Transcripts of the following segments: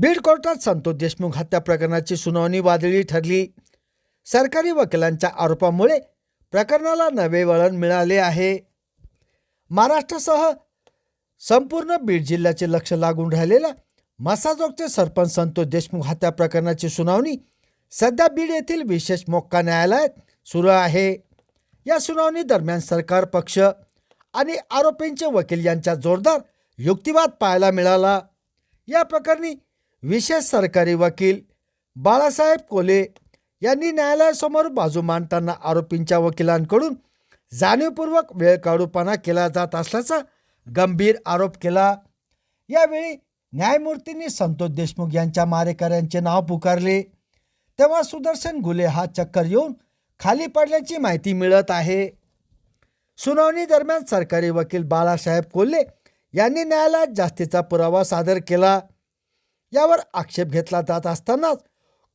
बीड कोर्टात संतोष देशमुख हत्या प्रकरणाची सुनावणी वादळी ठरली. सरकारी वकिलांच्या आरोपामुळे प्रकरणाला नवे वळण मिळाले आहे. महाराष्ट्रासह संपूर्ण बीड जिल्ह्याचे लक्ष लागून राहिलेल्या मसाजोगचे सरपंच संतोष देशमुख हत्या प्रकरणाची सुनावणी सध्या बीड येथील विशेष मोक्का न्यायालयात सुरू आहे. या सुनावणी दरम्यान सरकार पक्ष आणि आरोपींचे वकील यांच्या जोरदार युक्तिवाद पाहायला मिळाला. या प्रकरणी विशेष सरकारी वकील बाळासाहेब कोले यांनी न्यायालयासमोर बाजू मांडताना आरोपींच्या वकिलांकडून जाणीवपूर्वक वेळ काढूपणा केला जात असल्याचा गंभीर आरोप केला. यावेळी न्यायमूर्तींनी संतोष देशमुख यांच्या मारेकऱ्यांचे नाव पुकारले. तेव्हा सुदर्शन गुले हा चक्कर येऊन खाली पडल्याची माहिती मिळत आहे. सुनावणी दरम्यान सरकारी वकील बाळासाहेब कोल्हे यांनी न्यायालयात जास्तीचा पुरावा सादर केला. यावर आक्षेप घेतला जात असतानाच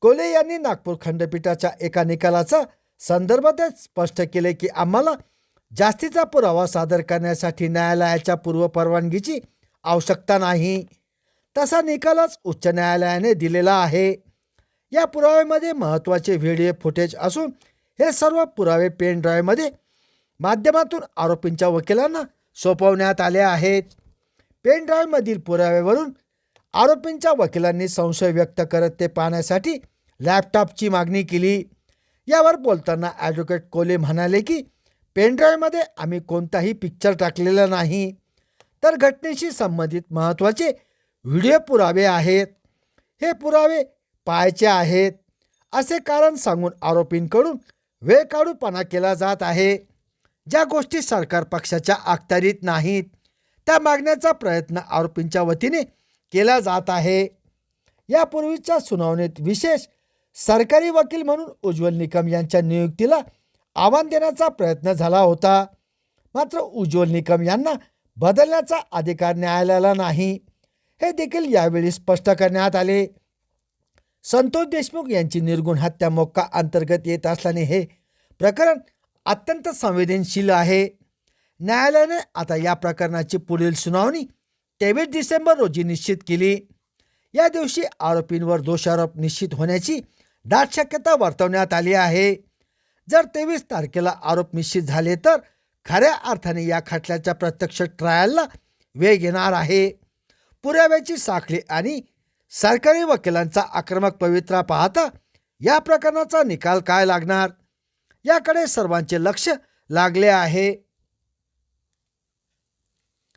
कोले यांनी नागपूर खंडपीठाच्या एका निकालाचा संदर्भ देत स्पष्ट केले की आम्हाला जास्तीचा पुरावा सादर करण्यासाठी न्यायालयाच्या पूर्वपरवानगीची आवश्यकता नाही. तसा निकालच उच्च न्यायालयाने दिलेला आहे. या पुराव्यामध्ये महत्त्वाचे व्हिडिओ फुटेज असून हे सर्व पुरावे पेन ड्राईव्हमध्ये माध्यमातून आरोपींच्या वकिलांना सोपवण्यात आले आहेत. पेन ड्राईव्हमधील पुराव्यावरून आरोपींच्या वकिलांनी संशय व्यक्त करत ते पाहण्यासाठी लॅपटॉपची मागणी केली. यावर बोलताना ॲडव्होकेट कोले म्हणाले की पेनड्राईव्हमध्ये आम्ही कोणताही पिक्चर टाकलेला नाही. तर घटनेशी संबंधित महत्त्वाचे व्हिडिओ पुरावे आहेत. हे पुरावे पाहायचे आहेत. असे कारण सांगून आरोपींकडून वेळ काढूपणा केला जात आहे. ज्या गोष्टी सरकार पक्षाच्या अखत्यारीत नाहीत त्या मागण्याचा प्रयत्न आरोपींच्या वतीने केला जात आहे. यापूर्वीच्या सुनावणीत विशेष सरकारी वकील म्हणून उज्ज्वल निकम यांच्या नियुक्तीला आव्हान देण्याचा प्रयत्न झाला होता. मात्र उज्ज्वल निकम यांना बदलण्याचा अधिकार न्यायालयाला नाही. हे देखील यावेळी स्पष्ट करण्यात आले. संतोष देशमुख यांची निर्गुण हत्या मोक्का अंतर्गत येत असल्याने हे प्रकरण अत्यंत संवेदनशील आहे. न्यायालयाने आता या प्रकरणाची पुढील सुनावणी तेवीस डिसेंबर रोजी निश्चित केली. या दिवशी आरोपींवर दोषारोप निश्चित होण्याची दाट शक्यता वर्तवण्यात आली आहे. जर तेवीस तारखेला आरोप निश्चित झाले तर खऱ्या अर्थाने या खटल्याच्या प्रत्यक्ष ट्रायलला वेग येणार आहे. पुराव्याची साखळी आणि सरकारी वकिलांचा आक्रमक पवित्रा पाहता या प्रकरणाचा निकाल काय लागणार? याकडे सर्वांचे लक्ष लागले आहे.